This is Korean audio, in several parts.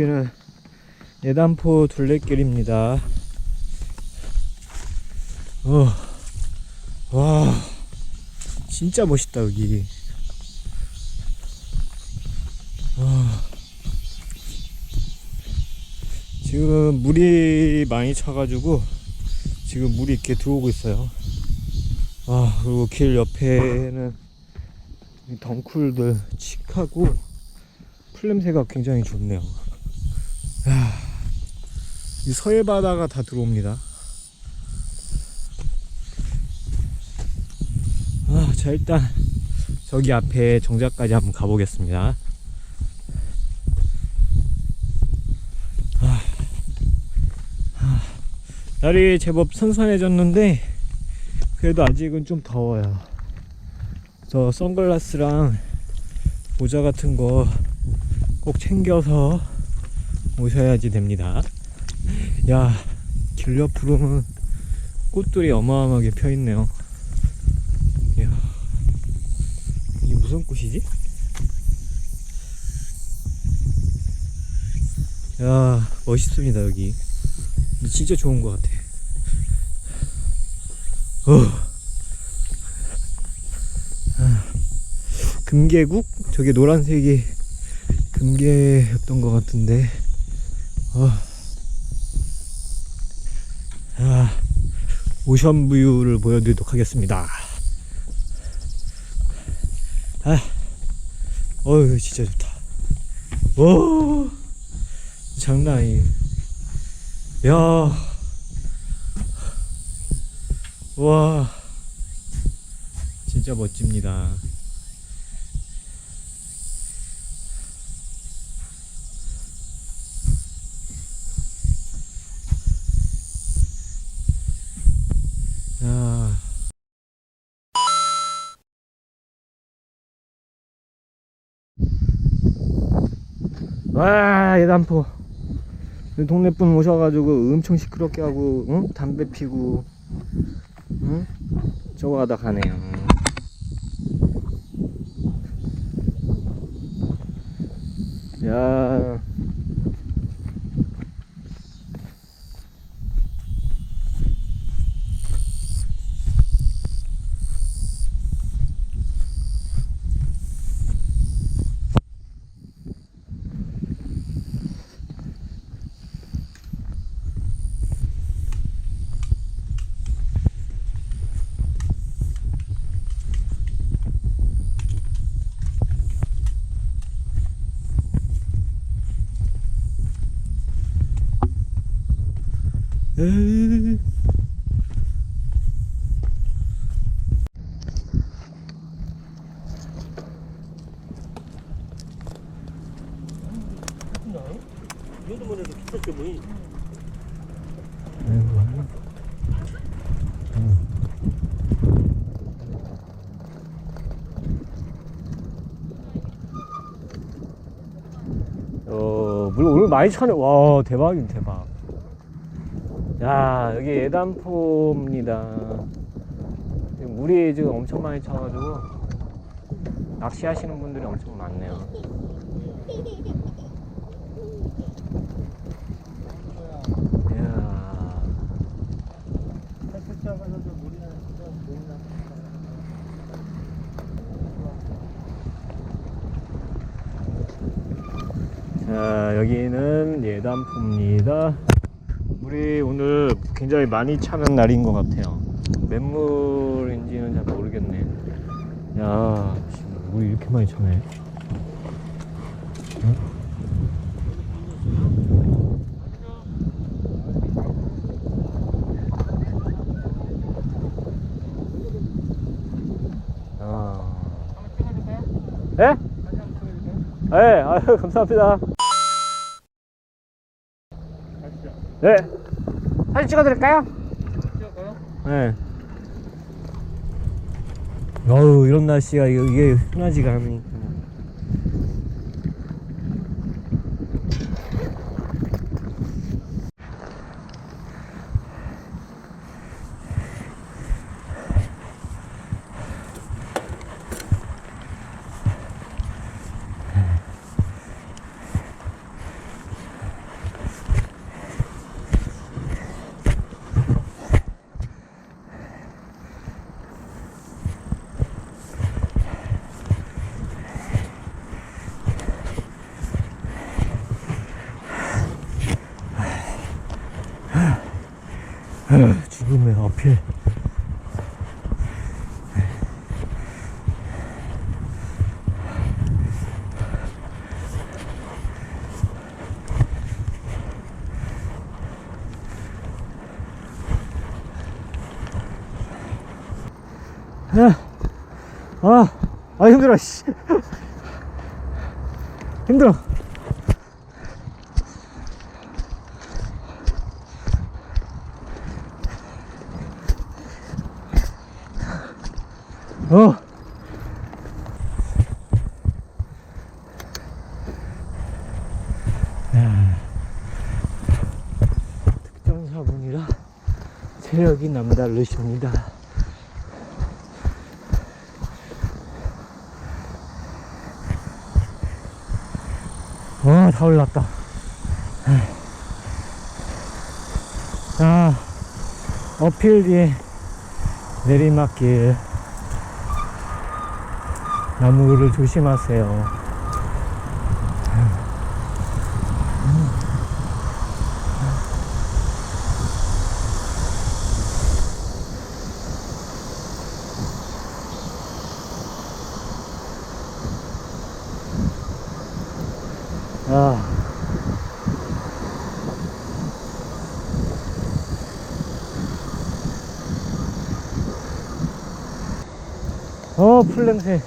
여기는 예단포 둘레길입니다. 어, 와, 진짜 멋있다 여기. 와, 지금 물이 많이 차가지고 지금 물이 이렇게 들어오고 있어요. 와, 그리고 길 옆에는 이 덩쿨들 칙하고 풀냄새가 굉장히 좋네요. 이 서해 바다가 다 들어옵니다. 아, 자 일단 저기 앞에 정자까지 한번 가보겠습니다. 아, 아, 날이 제법 선선해졌는데 그래도 아직은 좀 더워요. 저 선글라스랑 모자 같은 거 꼭 챙겨서 오셔야지 됩니다. 야, 길 옆으로는 꽃들이 어마어마하게 펴 있네요. 이야, 이게 무슨 꽃이지? 야, 멋있습니다, 여기. 진짜 좋은 것 같아. 어. 아, 금계국? 저게 노란색이 금계였던 것 같은데. 어. 아, 오션뷰를 보여드리도록 하겠습니다. 아, 어휴, 진짜 좋다. 오, 장난 아니에요. 야, 와, 진짜 멋집니다. 와, 예단포. 그 동네 분 오셔가지고 엄청 시끄럽게 하고, 응? 담배 피고, 응? 저거 하다 가네요. 야. 어, 물 오늘 많이 차네. 와, 대박이네, 대박. 야, 여기 예단포입니다. 물이 지금 엄청 많이 차가지고 낚시하시는 분들이 엄청 많네요. 이야. 자, 여기는 예단포입니다. 물이 오늘 굉장히 많이 차는 날인 것 같아요. 맹물인지는 잘 모르겠네. 야, 씨, 물이 이렇게 많이 차네. 응? 아. 예? 네, 아유, 감사합니다. 네. 사진 찍어드릴까요? 네. 어우, 이런 날씨가 이게 흔하지가 않으니까. 죽음의 어필. 아, 아, 아 힘들어, 씨. 힘들어. 어. 야. 특전사분이라 체력이 남다르십니다. 와, 다 올랐다. 자, 어필 뒤에 내리막길. 나무를 조심하세요. 아. 어, 풀 냄새.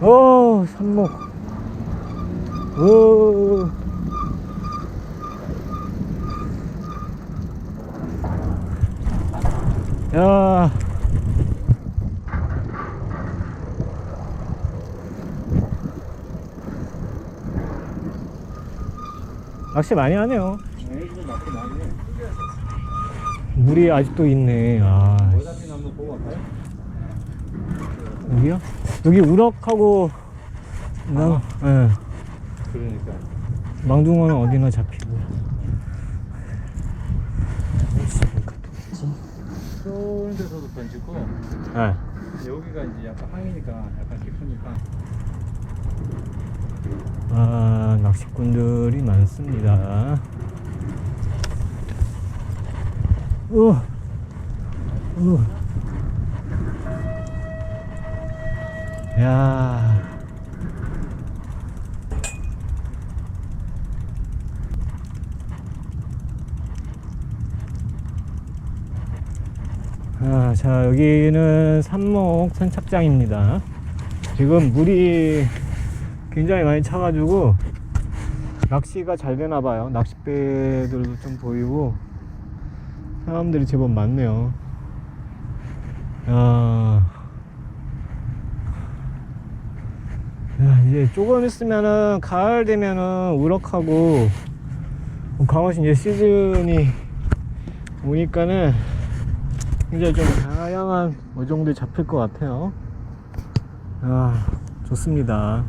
어, 산목. 오. 야. 낚시 많이 하네요. 물이 아직도 있네. 아. 여기요? 여기 우럭하고 나, 예. 그러니까 망둥어는 어디나 잡히고. 쏘는 데서도 던지고 예. 여기가 이제 약간 항이니까 약간 깊으니까 아, 낚시꾼들이 많습니다. 우, 우. 야. 아, 자, 여기는 산목 선착장입니다. 지금 물이 굉장히 많이 차가지고 낚시가 잘 되나 봐요. 낚싯배들도 좀 보이고 사람들이 제법 많네요. 야, 야 이제 조금 있으면은 가을 되면은 우럭하고 강원시 이제 시즌이 오니까는 굉장히 좀 다양한 어종들이 잡힐 것 같아요. 아, 좋습니다.